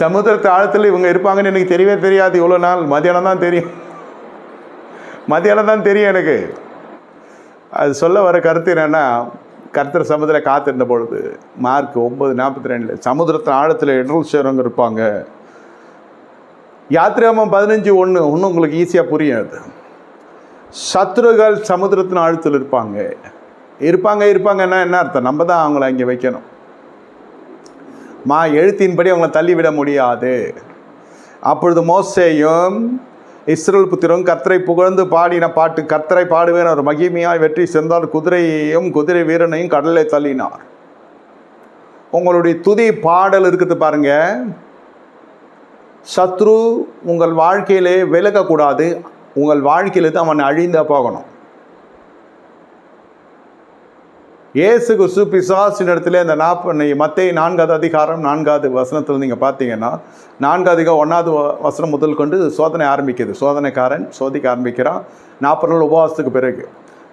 சமுதிரத்து ஆழத்தில் இவங்க இருப்பாங்கன்னு எனக்கு தெரியவே தெரியாது. இவ்வளோ நாள். மதியானம் தான் தெரியும். மதியானம் தான் தெரியும் எனக்கு. அது சொல்ல வர கருத்து என்னென்னா கர்த்தர் சமுதிர காத்திருந்த பொழுது மார்க் ஒம்பது நாற்பத்தி ரெண்டில் சமுதிரத்தின் ஆழத்தில் இடல் சேரவங்க இருப்பாங்க. யாத்திராமம் பதினஞ்சு ஒன்று ஒன்று உங்களுக்கு ஈஸியாக புரியும் அது. சத்ருகள் சமுத்திரத்தின் ஆழத்தில் இருப்பாங்க. இருப்பாங்க இருப்பாங்கன்னா என்ன அர்த்தம்? நம்ம தான் அவங்கள அங்கே வைக்கணும். மா எழுத்தின்படி அவங்களை தள்ளிவிட முடியாது. அப்பொழுது மோசேயும் இஸ்ரேல் புத்திரும் கத்தரை புகழ்ந்து பாடின பாட்டு கத்தரை பாடுவேன் ஒரு மகிமையாய் வெற்றி சென்றார் குதிரையையும் குதிரை வீரனையும் கடலை தள்ளினார். உங்களுடைய துதி பாடல் இருக்குது பாருங்க. சத்ரு உங்கள் வாழ்க்கையிலே விலகக்கூடாது. உங்கள் வாழ்க்கையிலேருந்து அவன் அழிந்த போகணும். இயேசு குசு பிசாசின் இடத்துல இந்த நாற்பது மத்திய நான்காவது அதிகாரம் நான்காவது வசனத்தில் நீங்கள் பார்த்தீங்கன்னா நான்காவது ஒன்றாவது வசனம் முதல் கொண்டு சோதனை ஆரம்பிக்குது. சோதனைக்காரன் சோதிக்க ஆரம்பிக்கிறான். நாற்பது நாள் உபவாசத்துக்கு பிறகு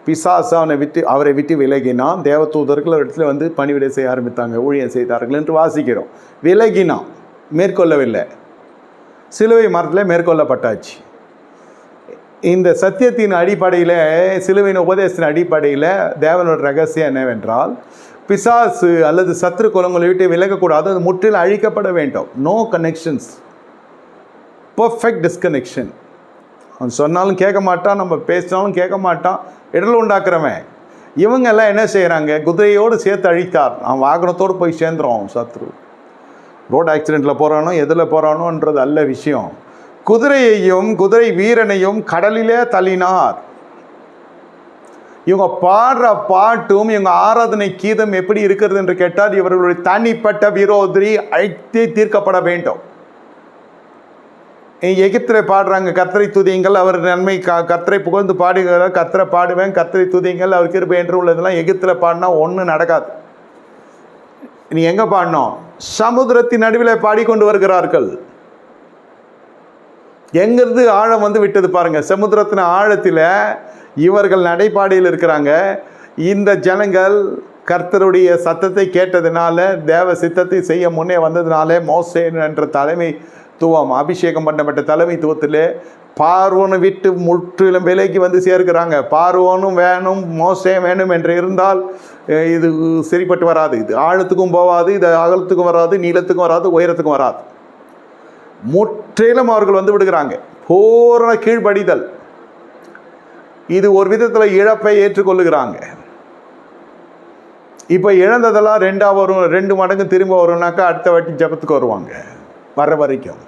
பிசாசு அவனை விட்டு அவரை விட்டு விலகினான். தேவதூதர்கள் ஒரு இடத்துல வந்து பணிவிடை செய்ய ஆரம்பித்தாங்க. ஊழியம் செய்தார்கள் என்று வாசிக்கிறோம். விலகினான். மேற்கொள்ளவில்லை. சிலுவை மரத்தில் மேற்கொள்ளப்பட்டாச்சு. இந்த சத்தியத்தின் அடிப்படையில் சிலுவையின் உபதேசத்தின் அடிப்படையில் தேவனோட ரகசியம் என்னவென்றால் பிசாசு அல்லது சத்ரு குலங்களை விட்டு விலகக்கூடாது அது முற்றிலும் அழிக்கப்பட வேண்டும். நோ கனெக்ஷன்ஸ் பர்ஃபெக்ட் டிஸ்கனெக்ஷன் அவன் சொன்னாலும் கேட்க மாட்டான் நம்ம பேசினாலும் கேட்க மாட்டான் இடல் உண்டாக்குறவன். இவங்க எல்லாம் என்ன செய்கிறாங்க குதிரையோடு சேர்த்து அழித்தார். அவன் வாகனத்தோடு போய் சேர்ந்துரும் சத்ரு ரோட் ஆக்சிடெண்ட்டில் போகிறானோ எதில் போகிறானோன்றது அல்ல விஷயம். குதிரையையும் குதிரை வீரனையும் கடலிலே தள்ளினார். இவங்க பாடுற பாட்டும் இவங்க ஆராதனை கீதம் எப்படி இருக்கிறது என்று கேட்டால் இவர்களுடைய தனிப்பட்ட விரோதி அழைத்தே தீர்க்கப்பட வேண்டும். எகிப்தில் பாடுறாங்க கத்தரை துதியுங்கள் அவர் நன்மை க கத்தரை புகழ்ந்து பாடுகிறார் கத்தரை பாடுவேன் கத்தரை துதியுங்கள் அவர் கிருபை என்று உள்ளதெல்லாம் எகிப்தில் பாடினா ஒன்றும் நடக்காது. நீ எங்கே பாடினோம் சமுத்திரத்தின் நடுவில் பாடிக்கொண்டு வருகிறார்கள். எங்கிருந்து ஆழம் வந்து விட்டது பாருங்கள் சமுத்திரத்தின் ஆழத்தில் இவர்கள் நடைபாடையில் இருக்கிறாங்க. இந்த ஜனங்கள் கர்த்தருடைய சத்தத்தை கேட்டதுனால தேவ சித்தத்தை செய்ய முன்னே வந்ததுனாலே மோசேன் என்ற தலைமைத்துவம் அபிஷேகம் பண்ணப்பட்ட தலைமைத்துவத்திலே பார்வோனை விட்டு முற்றிலும் விலைக்கு வந்து சேர்க்கிறாங்க. பார்வோனும் வேணும் மோசே வேணும் என்று இருந்தால் இது சரிப்பட்டு வராது. இது ஆழத்துக்கும் போகாது இது அகலத்துக்கும் வராது நீளத்துக்கும் வராது உயரத்துக்கும் வராது. முற்றிலும் அவர்கள் வந்து விடுகிறாங்க. பூரண கீழ்படிதல் இது ஒரு விதத்தில் இழப்பை ஏற்றுக்கொள்ளுகிறாங்க. இப்போ இழந்ததெல்லாம் ரெண்டாக வரும் ரெண்டு மடங்கு திரும்ப வரும்னாக்கா அடுத்த வாட்டி ஜபத்துக்கு வருவாங்க. வர வரைக்கும்.